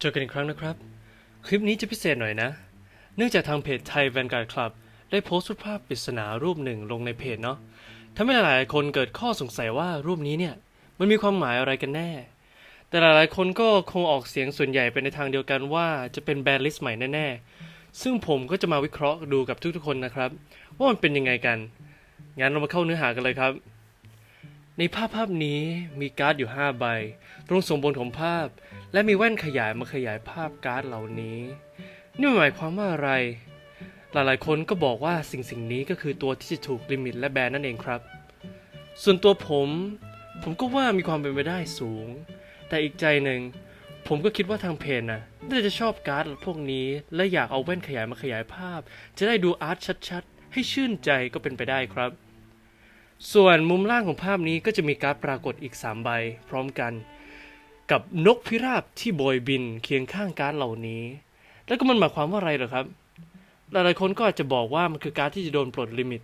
เจอกันอีกครั้งนะครับ คลิปนี้จะพิเศษหน่อยนะ เนื่องจากทางเพจไทย Vanguard Club ได้โพสต์รูปภาพปริศนารูปหนึ่งลงในเพจเนาะทำให้หลายๆ คนเกิดข้อสงสัยว่ารูปนี้เนี่ย มันมีความหมายอะไรกันแน่ แต่หลายๆ คนก็คงออกเสียงส่วนใหญ่ไปในทางเดียวกันว่าจะเป็นแบนลิสต์ใหม่แน่ ๆ ซึ่งผมก็จะมาวิเคราะห์ดูกับทุกๆ คนนะครับ ว่ามันเป็นยังไงกัน งั้นเรามาเข้าเนื้อหากันเลยครับ ในภาพภาพนี้มีการ์ดอยู่ 5 ใบ ตรงส่วนบนของภาพ และมีแว่นขยายมาขยายภาพการ์ดเหล่านี้ นี่หมายความว่าอะไร หลายๆ คนก็บอกว่าสิ่งสิ่งนี้ก็คือตัวที่จะถูกลิมิตและแบนนั่นเองครับ ส่วนตัวผม ผมก็ว่ามีความเป็นไปได้สูง แต่อีกใจหนึ่ง ผมก็คิดว่าทางเพจน่ะน่าจะชอบการ์ดพวกนี้ และอยากเอาแว่นขยายมาขยายภาพ จะได้ดูอาร์ตชัดๆ ให้ชื่นใจก็เป็นไปได้ครับ ส่วนมุมล่างของภาพนี้ก็จะมีการ์ดปรากฏอีก 3 ใบพร้อมกัน กับนกพิราบที่โบยบินเคียงข้างการ์ดเหล่านี้ แล้วก็มันหมายความว่าอะไรเหรอครับ หลายๆคนก็อาจจะบอกว่ามันคือการ์ดที่จะโดนปลดลิมิต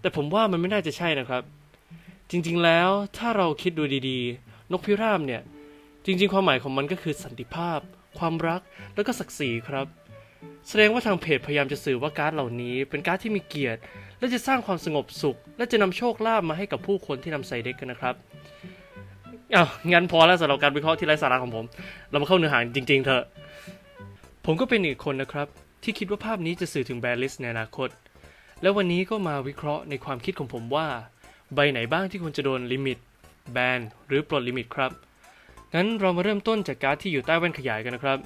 แต่ผมว่ามันไม่น่าจะใช่นะครับ จริงๆแล้วถ้าเราคิดดูดีๆ นกพิราบเนี่ย จริง ๆ ความหมายของมันก็คือสันติภาพ ความรักแล้วก็ศักดิ์ศรีครับ แสดงว่าทางเพจพยายามจะสื่อว่าการ์ดเหล่านี้ เป็นการ์ดที่มีเกียรติ และจะสร้างความสงบสุข และจะนำโชคลาภมาให้กับผู้คนที่นำใส่เด็กกันนะครับอ้าวงั้นพอแล้วสำหรับการวิเคราะห์ที่ไร้สาระของผม เรามาเข้าเนื้อหาจริง ๆ เถอะ ผมก็เป็นอีกคนนะครับ ที่คิดว่าภาพนี้จะสื่อถึงแบรลิสในอนาคต และวันนี้ก็มาวิเคราะห์ในความคิดของผมว่า ใบไหนบ้างที่ควรจะโดนลิมิต แบนหรือปลดลิมิตครับ งั้นเรามาเริ่มต้นจากการ์ดที่อยู่ใต้แว่นขยายกันนะครับ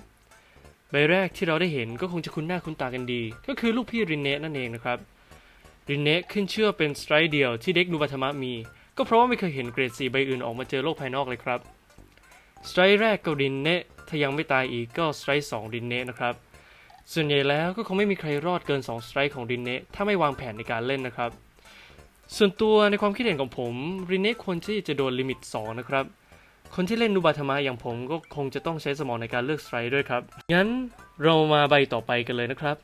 ใบแรกที่เราได้เห็นก็คงจะคุ้นหน้าคุ้นตากันดี ก็คือลูกพี่รินเนะนั่นเองนะครับ รินเนะขึ้นเชื่อเป็นสไตร์เดียวที่เด็กนูบัตมะมี ก็เพราะว่าไม่เคยเห็นเกรดสีใบอื่นออกมาเจอโลกภายนอกเลยครับสไตร์แรกก็รินเนะถ้ายังไม่ตายอีกก็สไตร์สองรินเนะนะครับ ส่วนใหญ่แล้วก็คงไม่มีใครรอดเกิน 2 สไตร์ของรินเนะถ้าไม่วางแผนในการเล่นนะครับ ส่วนตัวในความคิดเห็นของผมรินเนะควรที่จะโดนลิมิต 2 นะครับคนที่เล่นนูบาทามะอย่างผมก็คงจะต้องใช้สมองในการเลือกสไตร์ด้วยครับ งั้นเรามาใบต่อไปกันเลยนะครับ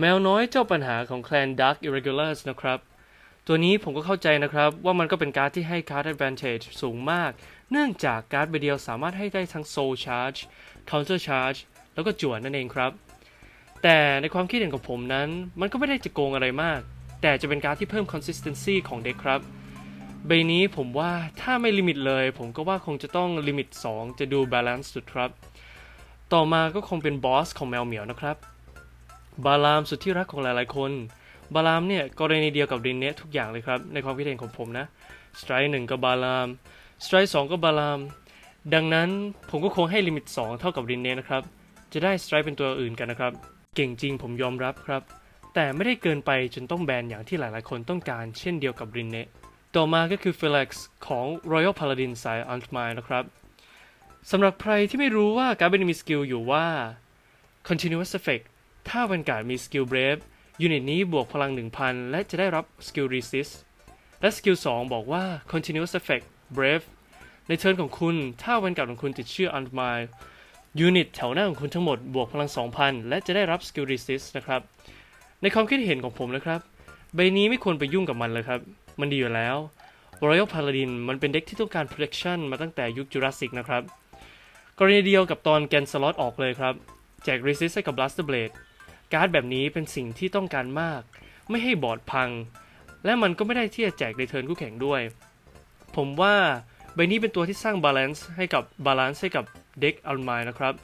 แมวน้อยเจ้าปัญหาของแคลน Dark Irregulars นะครับ ตัวนี้ผมก็เข้าใจนะครับว่ามันก็เป็นการ์ดที่ให้ Card Advantage สูงมาก เนื่องจากการ์ดใบเดียวสามารถให้ได้ทั้ง Soul Charge Counter Charge แล้วก็จวนนั่นเองครับ แต่ในความคิดเห็นของผมนั้น มันก็ไม่ได้จะโกงอะไรมาก แต่จะเป็นการ์ดที่เพิ่ม consistency ของเด็กครับ ใบนี้ผมว่าถ้าไม่ลิมิตเลย ผมก็ว่าคงจะต้องลิมิต 2 จะดูบาลานซ์สุดครับ ต่อมาก็คงเป็นบอสของแมวเหมียวนะครับ บาลามสุดที่รักของหลายๆ คน บาลามเนี่ยกรณีเดียวกับรินเนตทุกอย่างเลยครับในความคิดเห็นของผมนะสไตร์หนึ่งก็บาลามสไตร์สองก็บาลาม ดังนั้นผมก็คงให้ลิมิต 2 เท่ากับรินเนตนะครับ จะได้สไตร์เป็นตัวอื่นกันนะครับ เก่งจริงผมยอมรับครับ แต่ไม่ได้เกินไปจนต้องแบนอย่างที่หลายๆ คนต้องการเช่นเดียวกับรินเนตต่อมาก็คือ Felix ของ Royal Paladin สาย a n t m i นะครับสำหรับใครที่ไม่รู้ว่าการ์ดมีสกิลอยู่ว่า Continuous Effect ถ้าวันการ์ดมีสกิล Brave ยูนิตนี้บวกพลัง 1000 และจะได้รับสกิล Resist และสกิล2บอกว่า Continuous Effect Brave ในเทิร์นของคุณ ถ้าวันการ์ดของคุณติดชื่อ a n t m i ยูนิตแถวหน้าของคุณทั้งหมดบวกพลัง 2,000 และจะได้รับสกิล Resist นะครับ ในความคิดเห็นของผมนะครับ ใบนี้ไม่ควรไปยุ่งกับมันเลยครับ มันดีอยู่แล้ว Royal Paladin มันเป็นเด็กที่ต้องการ protection มาตั้งแต่ยุค Jurassic นะครับ กรณีเดียวกับตอนแกนสล็อตออกเลยครับ แจก resist ให้กับ Blaster Blade การ์ดแบบนี้เป็นสิ่งที่ต้องการมาก ไม่ให้บอร์ดพัง และมันก็ไม่ได้ที่จะแจกในเทิร์นคู่แข่งด้วย ผมว่าใบนี้เป็นตัวที่สร้าง balance ให้กับ balance ให้กับเด็กอัลมายนะครับ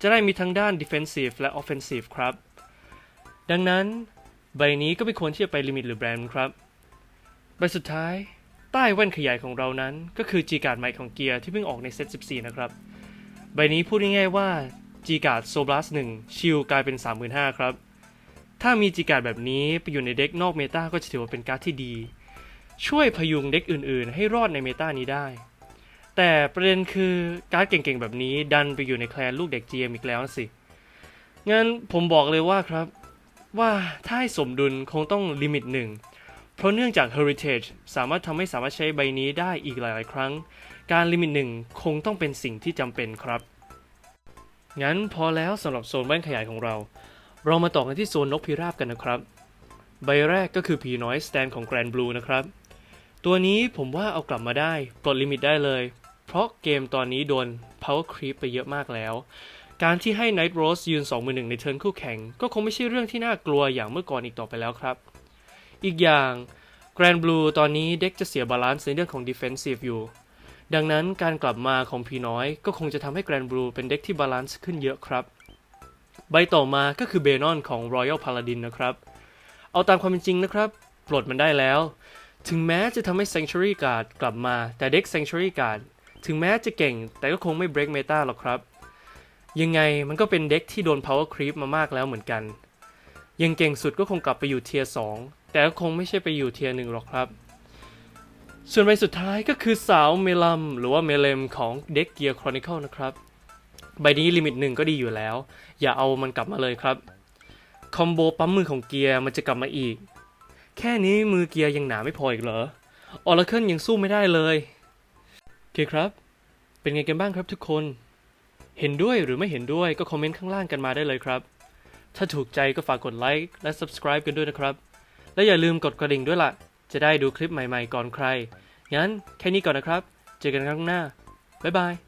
จะได้มีทั้งด้าน defensive และ offensive ครับ ดังนั้นใบนี้ก็ไม่ควรที่จะไปลิมิตหรือแบรนด์ครับ ใบสุดท้ายใต้แว่นขยายของเรานั้น ก็คือ G การ์ดใหม่ของเกียร์ที่เพิ่งออกในเซต14 นะครับ ใบนี้พูดง่ายๆว่า G การ์ดโซบลัส1ชิลกลายเป็น 35,000ครับ ถ้ามี G การ์ดแบบนี้ไปอยู่ในเด็กนอกเมตาก็จะถือว่าเป็นการ์ดที่ดี ช่วยพยุงเด็กอื่นๆ ให้รอดในเมตานี้ได้ แต่ประเด็นคือการ์ดเก่งๆ แบบนี้ดันไปอยู่ในแคลนลูกเด็ก GM อีกแล้วสิ งั้นผมบอกเลยว่าครับว่าถ้าให้สมดุลคงต้องลิมิตหนึ่งเพราะเนื่องจาก Heritage สามารถทำให้สามารถใช้ใบนี้ได้อีกหลาย ๆ ครั้ง การลิมิตหนึ่งคงต้องเป็นสิ่งที่จำเป็นครับ งั้นพอแล้วสำหรับโซนแว่นขยายของเรา เรามาต่อกันที่โซนนกพิราบกันนะครับ ใบแรกก็คือผีน้อยสแตนของ Grand Blue นะครับ ตัวนี้ผมว่าเอากลับมาได้ปลดลิมิตได้เลย เพราะเกมตอนนี้โดน Power Creep ไปเยอะมากแล้ว การที่ให้ Night Rose ยืน 2 มือหนึ่งในเทิร์นคู่แข่ง ก็คงไม่ใช่เรื่องที่น่ากลัวอย่างเมื่อก่อนอีกต่อไปแล้วครับ อีกอย่าง Grand Blue ตอนนี้เด็กจะเสียบาลานซ์ในเรื่องของ Defensive อยู่ ดังนั้นการกลับมาของพีน้อยก็คงจะทำให้ Grand Blue เป็นเด็กที่บาลานซ์ขึ้นเยอะครับ ใบต่อมาก็คือเบนอนของ Royal Paladin นะครับ เอาตามความเป็นจริงนะครับปลดมันได้แล้ว ถึงแม้จะทำให้ Sanctuary Guard กลับมาแต่เด็ก Sanctuary Guard ถึงแม้จะเก่งแต่ก็คงไม่ break meta หรอกครับ ยังไงมันก็เป็นเด็กที่โดน power creep มามากแล้วเหมือนกัน ยังเก่งสุดก็คงกลับไปอยู่เทียร์2แต่ก็คงไม่ใช่ไปอยู่เทียร์1หรอกครับ ส่วนใบสุดท้ายก็คือสาวเมลัมหรือว่าเมเลมของเด็กเกียร์ Chronicle นะครับ ใบนี้ลิมิตหนึ่งก็ดีอยู่แล้ว อย่าเอามันกลับมาเลยครับ คอมโบปั๊มมือของเกียร์มันจะกลับมาอีก แค่นี้มือเกียร์ยังหนาไม่พออีกเหรอออร์เคิลยังสู้ไม่ได้เลยโอเคครับ เป็นไงกันบ้างครับทุกคน เห็นด้วยหรือไม่เห็นด้วยก็คอมเมนต์ข้างล่างกันมาได้เลยครับ ถ้าถูกใจก็ฝากกดไลค์และ subscribe กันด้วยนะครับ และอย่าลืมกดกระดิ่งด้วยล่ะ จะได้ดูคลิปใหม่ๆก่อนใคร งั้นแค่นี้ก่อนนะครับ เจอกันครั้งหน้า บ๊ายบาย